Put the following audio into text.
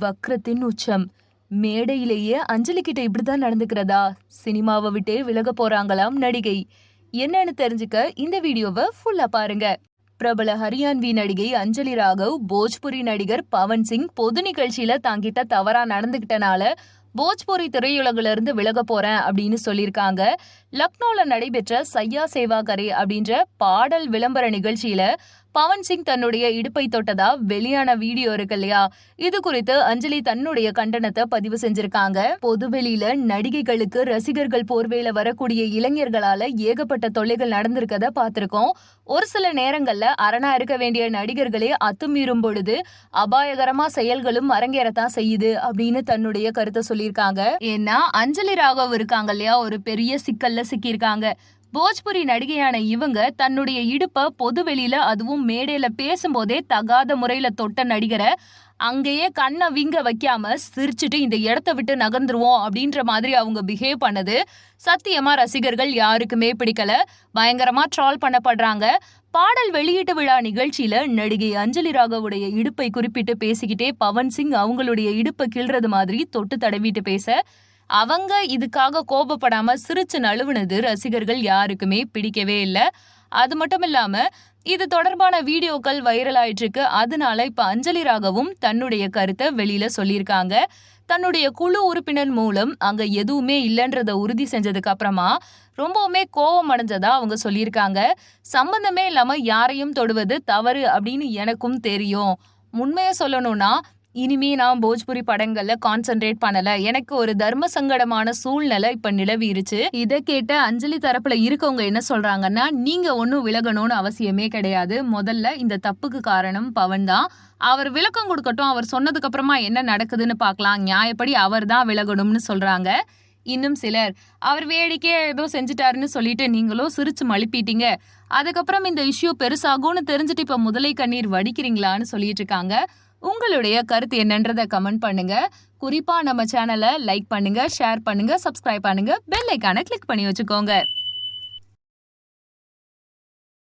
வக்ரத்தின் உச்சம். மேடையிலேயே அஞ்சலி கிட்ட இப்படிதான் நடந்துக்கிறதா? சினிமாவை விட்டே விலக போறாங்களாம் நடிகை. என்னன்னு தெரிஞ்சுக்க இந்த வீடியோவை ஃபுல்லா பாருங்க. பிரபல ஹரியான்வி நடிகை அஞ்சலி ராகவ் போஜ்புரி நடிகர் பவன் சிங் பொது நிகழ்ச்சியில தாங்கிட்ட தவறா நடந்துகிட்டனால போஜ்புரி திரையுலகில இருந்து விலக போறேன் அப்படின்னு சொல்லியிருக்காங்க. லக்னோல நடைபெற்ற சையா சேவாகரே அப்படின்ற பாடல் விளம்பர நிகழ்ச்சியில பவன் சிங் தன்னுடைய இடுப்பை தொட்டதா? வெளியான வீடியோ இருக்கு இல்லையா? இது குறித்து அஞ்சலி தன்னுடைய கண்டனத்தை பதிவு செஞ்சிருக்காங்க. பொதுவெளியில நடிகைகளுக்கு ரசிகர்கள் போர்வையில வரக்கூடிய இளைஞர்களால ஏகப்பட்ட தொல்லைகள் நடந்திருக்கத பார்த்திருக்கோம். ஒரு சில நேரங்கள்ல அரணா இருக்க வேண்டிய நடிகர்களே அத்துமீறும் பொழுது அபாயகரமா செயல்களும் அரங்கேறத்தான் செய்யுது அப்படின்னு தன்னுடைய கருத்தை சொல்லியிருக்காங்க. ஏன்னா அஞ்சலி ராகவ் இருக்காங்க இல்லையா? ஒரு பெரிய சிக்கல்ல சிக்கியிருக்காங்க. போஜ்புரி நடிகையான இவங்க தன்னுடைய இடுப்ப பொது வெளியில அதுவும் மேடையில பேசும்போதே தகாத முறையில தொட்ட நடிகரை அங்கேயே கண்ணை விங்க வைக்காம சிரிச்சுட்டு இந்த இடத்த விட்டு நகர்ந்துருவோம் அப்படின்ற மாதிரி அவங்க பிஹேவ் பண்ணது. சத்தியமா ரசிகர்கள் யாருக்குமே பிடிக்கல. பயங்கரமா ட்ரால் பண்ணப்படுறாங்க. பாடல் வெளியீட்டு விழா நிகழ்ச்சியில நடிகை அஞ்சலி ராகவுடைய இடுப்பை குறிப்பிட்டு பேசிக்கிட்டே பவன் சிங் அவங்களுடைய இடுப்பை கிள்றது மாதிரி தொட்டு தடவிட்டு பேச அவங்க இதுக்காக கோபப்படாம சிரிச்சு நழுவுனது ரசிகர்கள் யாருக்குமே பிடிக்கவே இல்லை. அது மட்டும் இல்லாம இது தொடர்பான வீடியோக்கள் வைரல் ஆயிட்டு இருக்கு அதனால இப்ப அஞ்சலி ராகவும் தன்னுடைய கருத்தை வெளியில சொல்லியிருக்காங்க. தன்னுடைய குழு உறுப்பினர் மூலம் அங்க எதுவுமே இல்லைன்றத உறுதி செஞ்சதுக்கு அப்புறமா ரொம்பவுமே கோபம் அடைஞ்சதா அவங்க சொல்லியிருக்காங்க. சம்பந்தமே இல்லாம யாரையும் தொடுவது தவறு அப்படின்னு எனக்கும் தெரியும். உண்மையை சொல்லணும்னா இனிமே நான் போஜ்புரி படங்கள்ல கான்சென்ட்ரேட் பண்ணல. எனக்கு ஒரு தர்ம சங்கடமான சூழ்நிலை இப்ப நிலவிருச்சு. இதை கேட்ட அஞ்சலி தரப்புல இருக்கவங்க என்ன சொல்றாங்கன்னா நீங்க ஒன்னும் விலகணும்னு அவசியமே கிடையாது. முதல்ல இந்த தப்புக்கு காரணம் பவன் தான். அவர் விளக்கம் கொடுக்கட்டும். அவர் சொன்னதுக்கு அப்புறமா என்ன நடக்குதுன்னு பார்க்கலாம். நியாயப்படி அவர் தான் விலகணும்னு சொல்றாங்க. இன்னும் சிலர் அவர் வேடிக்கையா ஏதோ செஞ்சுட்டாருன்னு சொல்லிட்டு நீங்களும் சிரிச்சு மழுப்பிட்டீங்க. அதுக்கப்புறம் இந்த இஷ்யூ பெருசாகும்னு தெரிஞ்சுட்டு இப்ப முதலை கண்ணீர் வடிக்கிறீங்களான்னு சொல்லிட்டு இருக்காங்க. உங்களுடைய கருத்து என்னன்றதை கமெண்ட் பண்ணுங்க. குறிப்பா நம்ம சேனலை லைக் பண்ணுங்க ஷேர் பண்ணுங்க சப்ஸ்கிரைப் பண்ணுங்க பெல் ஐக்கான கிளிக் பண்ணி வச்சுக்கோங்க.